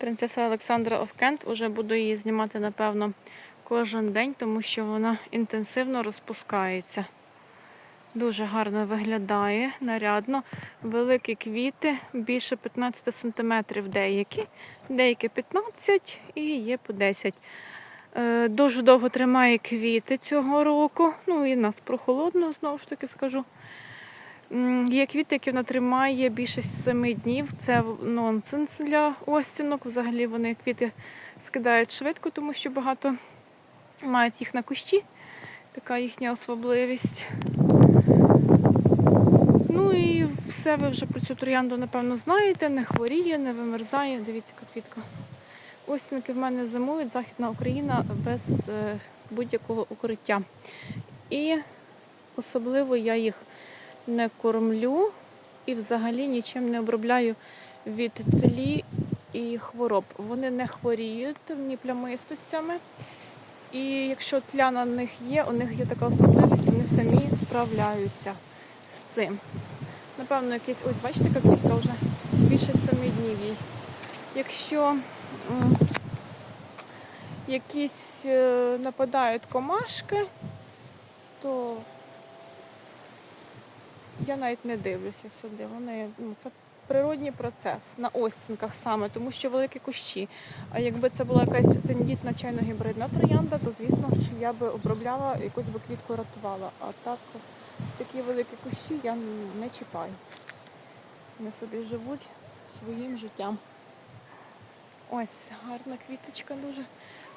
Принцеса Олександра Овкент. Уже буду її знімати, напевно, кожен день, тому що вона інтенсивно розпускається. Дуже гарно виглядає, нарядно. Великі квіти, більше 15 см деякі, деякі 15 і є по 10. Е, Дуже довго тримає квіти цього року. Ну і нас прохолодно, знову ж таки скажу. Є квіти, які вона тримає більше 7 днів. Це нонсенс для остінок. Взагалі вони квіти скидають швидко, тому що багато мають їх на кущі. Така їхня особливість. Ну і все ви вже про цю троянду, напевно, знаєте. Не хворіє, не вимерзає. Дивіться, яка квітка. Остінки в мене зимують, Західна Україна без е, будь-якого укриття. І особливо я їх не кормлю і взагалі нічим не обробляю від целі і хвороб. Вони не хворіють ні плямистостями. І якщо тля на них є, у них є така особливість, вони самі справляються з цим. Напевно, якийсь, ось бачите, яка квітка вже більше семи днів їй. Якщо якісь е, нападають комашки, то я навіть не дивлюся сюди. Вони, ну, це природній процес на остінках саме, тому що великі кущі. А якби це була якась тендітна чайно-гібридна троянда, то звісно, що я би обробляла, якусь би квітку рятувала. А так такі великі кущі я не чіпаю. Вони собі живуть своїм життям. Ось гарна квіточка дуже.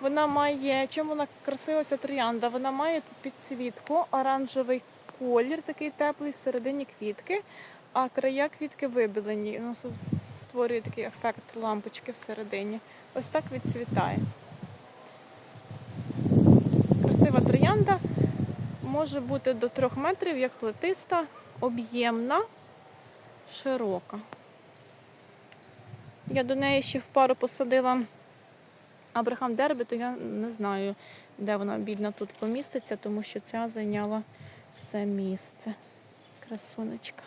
Вона має, чим вона красива ця троянда? Вона має підсвітку, оранжевий колір, такий теплий всередині квітки, а края квітки вибілені. Воно створює такий ефект лампочки всередині. Ось так відцвітає. Красива троянда може бути до 3 метрів, як плетиста, об'ємна, широка. Я до неї ще в пару посадила Абрахам Дербі, то я не знаю, де вона бідна тут поміститься, тому що ця зайняла все місце. Красунечка.